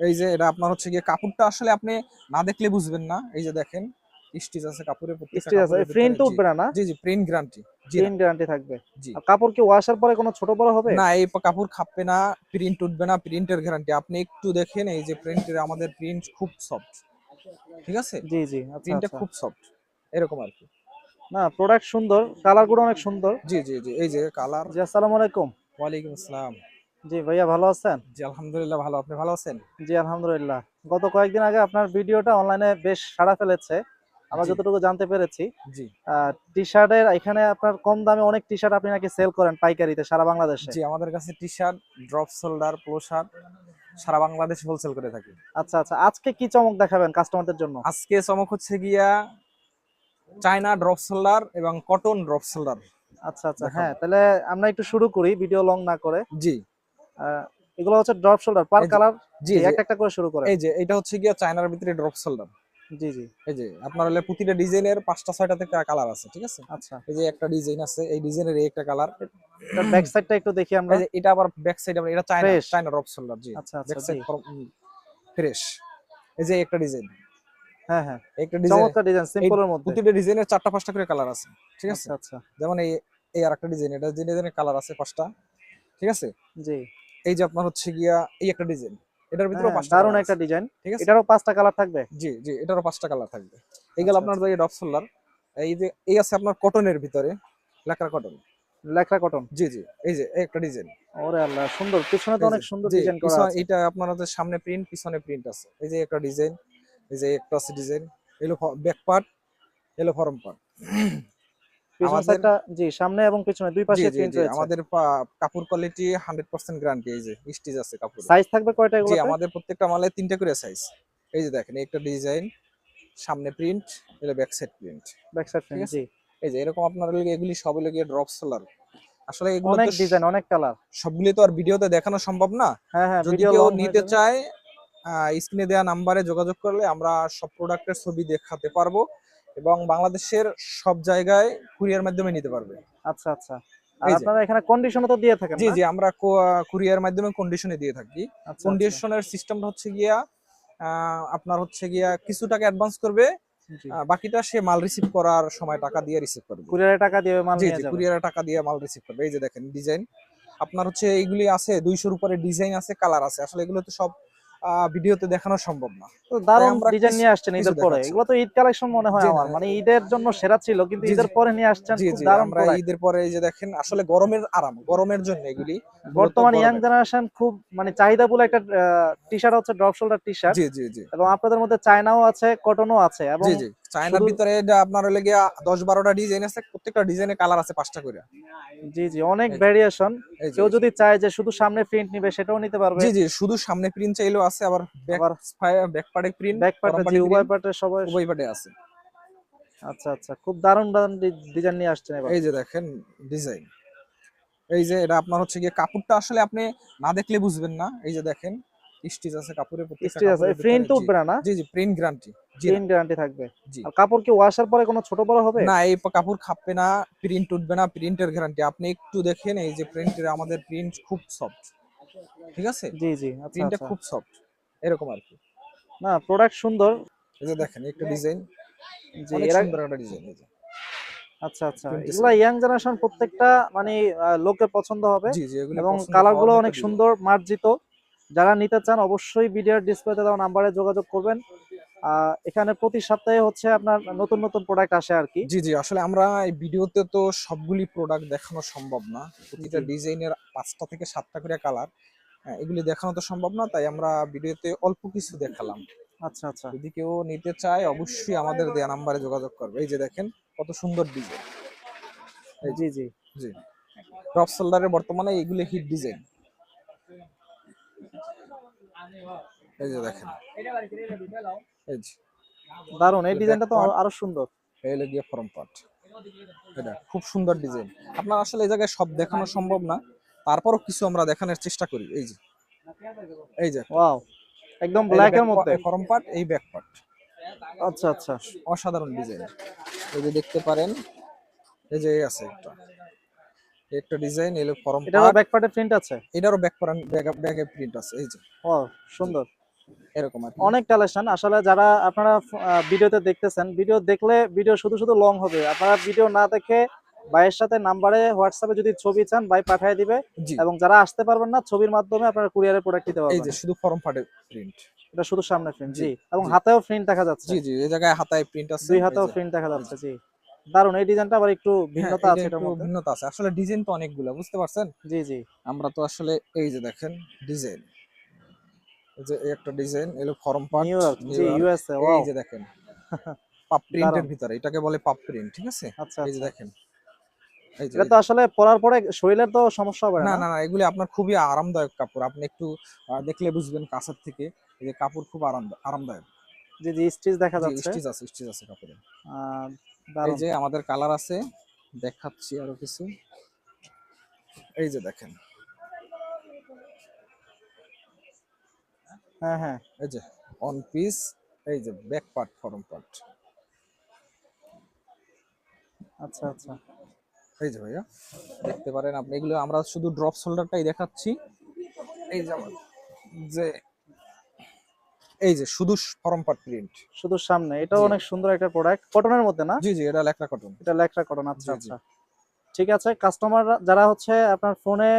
এই যে এটা আপনার হচ্ছে গিয়ে কাপড়টা আসলে আপনি না দেখলে বুঝবেন না। এই যে দেখেন স্টিচ আছে প্রত্যেকটা স্টিচ আছে। প্রিন্ট উঠবে না না? জি জি প্রিন্ট গ্যারান্টি জি প্রিন্ট গ্যারান্টি থাকবে। কাপড় কি ওয়াশার পরে কোনো ছোট বড় হবে? না এই কাপড় খাপবে না প্রিন্ট উঠবে না প্রিন্টের গ্যারান্টি আপনি একটু দেখেন এই যে প্রিন্টের আমাদের প্রিন্ট খুব সফট ঠিক আছে? জি জি আচ্ছা প্রিন্টটা আচ্ছা। খুব সফট এরকম আর কি। না প্রোডাক্ট সুন্দর কালারগুলো অনেক সুন্দর। জি জি জি এই যে কালার জি আসসালামু আলাইকুম। ওয়ালাইকুম আসসালাম। জি ভাইয়া ভালো আছেন? জি আলহামদুলিল্লাহ ভালো। আপনি ভালো আছেন? জি আলহামদুলিল্লাহ। গত কয়েকদিন আগে আপনার ভিডিওটা অনলাইনে বেশ সাড়া ফেলেছে। আমরা যতটুকু জানতে পেরেছি জি। টি শার্টের এখানে আপনার কম দামে অনেক টি শার্ট আপনি নাকি সেল করেন পাইকারিতে সারা বাংলাদেশে। জি আমাদের কাছে T shirt drop shoulder polo shirt সারা বাংলাদেশ হোলসেল করে থাকি। আচ্ছা আচ্ছা আজকে কি চমক দেখাবেন কাস্টমারদের জন্য? আজকে চমক হচ্ছে গিয়া চায়না ড্রপ শোল্ডার এবং কটন ড্রপ শোল্ডার আচ্ছা আচ্ছা হ্যাঁ তাহলে আমরা একটু শুরু করি ভিডিও লং না করে। জি। এগুলো হচ্ছে ড্রপ শোল্ডার পার কালার জি একটা একটা করে শুরু করে এই যে এটা হচ্ছে গিয়া চায়নার ভিতরে ড্রপ শোল্ডার জি জি। এই যে আপনার হলে প্রতিটা ডিজাইনের পাঁচটা ছয়টা থেকে কালার আছে ঠিক আছে? আচ্ছা। এই যে একটা ডিজাইন আছে এই ডিজাইনের এই একটা কালার ব্যাক সাইডটা একটু দেখি আমরা। এটা আবার ব্যাক সাইড আমরা এটা চায়না। চায়না ড্রপ শোল্ডার জি। আচ্ছা ব্যাক সাইড ফ্রেশ এই যে একটা ডিজাইন। হ্যাঁ হ্যাঁ। একটা ডিজাইন চমৎকার ডিজাইন সিম্পলের মধ্যে। প্রতিটা ডিজাইনের চারটা পাঁচটা করে কালার আছে ঠিক আছে? আচ্ছা আচ্ছা। যেমন এই এই আরেকটা ডিজাইন এটা যে ডিজাইনের কালার আছে পাঁচটা ঠিক আছে? জি। এই যে আপনার হচ্ছে গিয়া এই একটা ডিজাইন এটার ভিতরে হ্যাঁ, পাঁচটা দারুণ একটা ডিজাইন ঠিক আছে? এটারও পাঁচটা কালার থাকবে? জি জি এটারও পাঁচটা কালার থাকবে। এইগুলো আচ্ছা, আপনার যে ডপ সোলার এই যে এই আছে আপনার কটনের ভিতরে লেখার কটন লেখা কটন জি জি এই যে এই একটা ডিজাইন ওরে আল্লাহ সুন্দর। পিছনে তো অনেক সুন্দর ডিজাইন করা আছে। এটা আপনার হচ্ছে সামনে প্রিন্ট পিছনে প্রিন্ট আছে। এই যে একটা ডিজাইন এই যে একটা আছে ডিজাইন এলো ব্যাক পার্ট এলো ফরম পার্ট জি সামনে এবং পিছনে দুই পাশে জি প্রিন্ট আমাদের কাপড় কোয়ালিটি হান্ড্রেড পার্সেন্ট গ্যারান্টি এই যে স্টিচ আছে কাপড় সাইজ থাকবে কয়টা জি আমাদের প্রত্যেকটা মালে তিনটা করে সাইজ এই যে দেখেন একটা ডিজাইন সামনে প্রিন্ট এটা back side print back side? জি। এই যে এরকম আপনার এগুলি সব ড্রপ সোলার আসলে এগুলো অনেক ডিজাইন অনেক কালার সবগুলি তো আর ভিডিওতে দেখানো সম্ভব না। হ্যাঁ হ্যাঁ যদি কেউ নিতে চায় স্ক্রিনে দেওয়া নাম্বারে যোগাযোগ করলে আমরা সব প্রোডাক্টের ছবি দেখাতে পারব। এবং বাংলাদেশের সব জায়গায় কুরিয়ার মাধ্যমে নিতে পারবে। আচ্ছা আচ্ছা। আর এই যে। আপনারা এখানে কন্ডিশনও তো দিয়ে থাকেন জি জি আমরা কুরিয়ার মাধ্যমে কন্ডিশনে দিয়ে থাকি। আচ্ছা, আচ্ছা। কন্ডিশনের সিস্টেমটা হচ্ছে গিয়া আহ, আপনার হচ্ছে গিয়া কিছু টাকা অ্যাডভান্স করবে বাকিটা সে মাল রিসিভ করার সময় টাকা দিয়ে রিসিভ করবে কুরিয়ারে টাকা দিয়ে মাল জি নিয়ে যাবে। কুরিয়ারে টাকা দিয়ে মাল রিসিভ করবে। এই যে দেখেন ডিজাইন আপনার হচ্ছে এইগুলি আছে দুইশোর উপরে ডিজাইন আছে কালার আছে। আসলে এগুলো তো সব ভিডিওতে দেখানো সম্ভব না। তো দারুণ ডিজাইন নিয়ে আসছেন ঈদের পরে। এগুলো তো ঈদ কালেকশন মনে হয় আমার। মানে ঈদের জন্য সেরা ছিল কিন্তু ঈদের পরে নিয়ে আসছেন দারুণ আমরা ঈদের পরে এই যে দেখেন আসলে গরমের আরাম গরমের জন্য এগুলি বর্তমান ইয়াং জেনারেশন খুব মানে চাহিদা বলে একটা টি শার্ট হচ্ছে ড্রপ শোল্ডার টি শার্ট জি জি জি। এবং আপনাদের মধ্যে চায়নাও আছে কটনও আছে এবং চায়নার ভিতরে এটা আপনার হলে গিয়া দশ বারোটা ডিজাইন আছে প্রত্যেকটা ডিজাইনের কালার আছে পাঁচটা করে জি জি অনেক ভেরিয়েশন কেউ যদি চায় যে শুধু সামনে প্রিন্ট নিবে সেটাও নিতে পারবে। জি জি শুধু সামনে প্রিন্ট চাইলেও আছে আবার ব্যাক পার্টে প্রিন্ট ব্যাক পার্টে উভয় পার্টে সবাই উভয় পার্টে আছে। আচ্ছা আচ্ছা খুব দারুণ দারুণ ডিজাইন নিয়ে আসছেন এবার। এই যে দেখেন ডিজাইন এই যে এটা আপনার হচ্ছে গিয়ে কাপড়টা আসলে আপনি না দেখলে বুঝবেন না। এই যে দেখেন স্টিচ আছে প্রত্যেকটা স্টিচ আছে প্রিন্ট উঠবে না জি জি প্রিন্ট গ্যারান্টি প্রিন্ট গ্যারান্টি থাকবে। আর কাপড় কি ওয়াশার পরে কোনো ছোট বড় হবে? না এই কাপড় খাপবে না প্রিন্ট উঠবে না প্রিন্টের গ্যারান্টি আপনি একটু দেখেন এই যে প্রিন্টের আমাদের প্রিন্ট খুব সফট ঠিক আছে? জি জি আচ্ছা প্রিন্টটা আচ্ছা। খুব সফট এরকম আর কি। না প্রোডাক্ট সুন্দর। এই যে দেখেন একটা ডিজাইন জি এরা সুন্দর একটা ডিজাইন এই যে। আচ্ছা আচ্ছা। এগুলা ইয়াং জেনারেশন প্রত্যেকটা মানে লোকের পছন্দ হবে। এবং পছন্দ কালারগুলো অনেক সুন্দর মার্জিত। যারা নিতে চান অবশ্যই ভিডিওর ডিসপ্লেতে দেওয়া নাম্বারে যোগাযোগ করবেন। এখানে প্রতি সপ্তাহে হচ্ছে আপনার নতুন নতুন প্রোডাক্ট আসে আর কি। জি জি আসলে আমরা এই ভিডিওতে তো সবগুলি প্রোডাক্ট দেখানো সম্ভব না। প্রতিটা। ডিজাইনের পাঁচটা থেকে সাতটা করে কালার এগুলি দেখানো তো সম্ভব না তাই আমরা ভিডিওতে অল্প কিছু দেখালাম। আচ্ছা আচ্ছা। যদি কেউ নিতে চায় অবশ্যই আমাদের দেয়া নাম্বারে যোগাযোগ করবে। এই যে দেখেন কত সুন্দর ডিজাইন। জি জি। জি। টপ শোল্ডারের বর্তমানে এগুলি হিট ডিজাইন এই যে দেখেন। এই যে। দারুণ এই ডিজাইনটা তো আরো- আরও সুন্দর। এই গিয়ে ফরম পার্ট এটা খুব সুন্দর ডিজাইন। আপনার আসলে এই জায়গায় সব দেখানো সম্ভব না। তারপরও কিছু আমরা দেখানোর চেষ্টা করি। এই যে। এই যে। ওয়াও একদম ব্ল্যাক এর মধ্যে। ফরম পার্ট এই ব্যাক পার্ট আচ্ছা আচ্ছা। অসাধারণ ডিজাইন। এই যে দেখতে পারেন। এই যে আছে একটা। একটা ডিজাইন এলো ফরম এটারও ব্যাক পার্টে প্রিন্ট আছে? এটারও ব্যাক পার্ট ব্যাকে প্রিন্ট আছে এই যে। ওয়াও সুন্দর। এরকম আর অনেক কালেকশন আসলে যারা আপনারা ভিডিওতে দেখতেছেন ভিডিও দেখলে ভিডিও শুধু শুধু লং হবে। আপনারা ভিডিও না দেখে ভাইয়ের সাথে নাম্বারে হোয়াটসঅ্যাপে যদি ছবি চান ভাই পাঠিয়ে দিবে এবং যারা আসতে পারবেন না ছবির মাধ্যমে আপনারা কুরিয়ারে প্রোডাক্ট নিতে এই যে শুধু ফর্ম পাটে প্রিন্ট এটা শুধু সামনে প্রিন্ট জি, এবং হাতেও প্রিন্ট দেখা যাচ্ছে। জি জি এই জায়গায় হাতায় প্রিন্ট আছে। দুই হাতেও। প্রিন্ট দেখা যাচ্ছে জি। দারুণ এই ডিজাইনটা আবার একটু হ্যাঁ, ভিন্নতা আছে এটার মধ্যে। ভিন্নতা আছে। আসলে ডিজাইন তো অনেকগুলো বুঝতে পারছেন? জি জি। আমরা তো আসলে এই যে দেখেন ডিজাইন এই যে একটা ডিজাইন এলো ফর্ম পার্ট নিউ ইয়র্ক জি ইউএসএ এই যে দেখেন পাপ প্রিন্টের ভিতরে এটাকে বলে পাপ প্রিন্ট ঠিক আছে? আচ্ছা এই যে আচ্ছা। দেখেন। এটা তো আসলে পরার পরে শরীরের তো সমস্যা হবে না? না না এগুলি আপনার খুবই আরামদায়ক কাপড়। আপনি একটু দেখলে বুঝবেন কাছের থেকে এই যে কাপড় খুব আরাম আরামদায়ক। জি জি স্টিচ দেখা যাচ্ছে। স্টিচ আছে স্টিচ আছে কাপড়ে। এই যে আমাদের কালার আছে দেখাচ্ছি আরও কিছু। এই যে দেখেন। হ্যাঁ হ্যাঁ এই যে অন পিস এই যে ব্যাক পার্ট ফরম পার্ট আচ্ছা আচ্ছা। এই যে ভাইয়া দেখতে পারেন আপনি। এগুলো আমরা শুধু ড্রপ শোল্ডারটাই দেখাচ্ছি। এই যে যে এই যে শুধু ফরম পার্ট প্রিন্ট। শুধু সামনে এটাও অনেক সুন্দর একটা প্রোডাক্ট কটনের মধ্যে না? জি জি এটা লেখা কটন এটা লেকরা কটন আচ্ছা। আচ্ছা। ঠিক আছে কাস্টমার যারা হচ্ছে আপনার ফোনে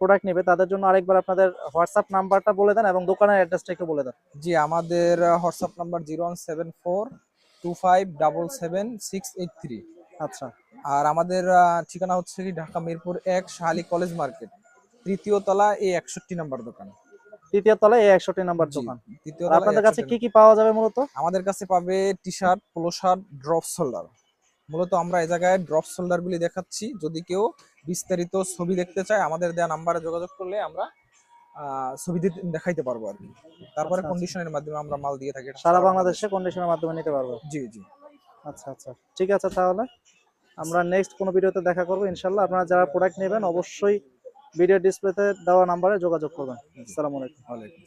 প্রোডাক্ট নেবে তাদের জন্য আরেকবার আপনাদের হোয়াটসঅ্যাপ নাম্বারটা বলে দেন এবং দোকানের অ্যাড্রেসটা একটু বলে দেন। জি আমাদের WhatsApp number zero one seven four two five double seven six eight three আচ্ছা। আর আমাদের ঠিকানা হচ্ছে কি ঢাকা মিরপুর এক শাহালি কলেজ মার্কেট তৃতীয় তলা এই একষট্টি নাম্বার দোকান। তৃতীয় তলায় এই একষট্টি নাম্বার দোকান। তৃতীয় আপনাদের কাছে কি কি পাওয়া যাবে মূলত? আমাদের কাছে পাবে T shirt polo shirt drop shoulder মূলত আমরা এই জায়গায় ড্রপ শোল্ডার গুলি দেখাচ্ছি। যদি কেউ বিস্তারিত ছবি দেখতে চায় আমাদের দেওয়া নাম্বারে যোগাযোগ করলে আমরা ছবি দেখাইতে পারব আর কি। তারপরে আচ্ছা। কন্ডিশনের মাধ্যমে আমরা মাল দিয়ে থাকি সারা বাংলাদেশে কন্ডিশনের মাধ্যমে নিতে পারবে জি জি। আচ্ছা আচ্ছা। ঠিক আছে তাহলে আমরা নেক্সট কোনো ভিডিওতে দেখা করব ইনশাল্লাহ আপনারা যারা প্রোডাক্ট নেবেন অবশ্যই ভিডিও ডিসপ্লেতে দেওয়া নাম্বারে যোগাযোগ করবেন। আসসালামু আলাইকুম। ওয়ালাইকুম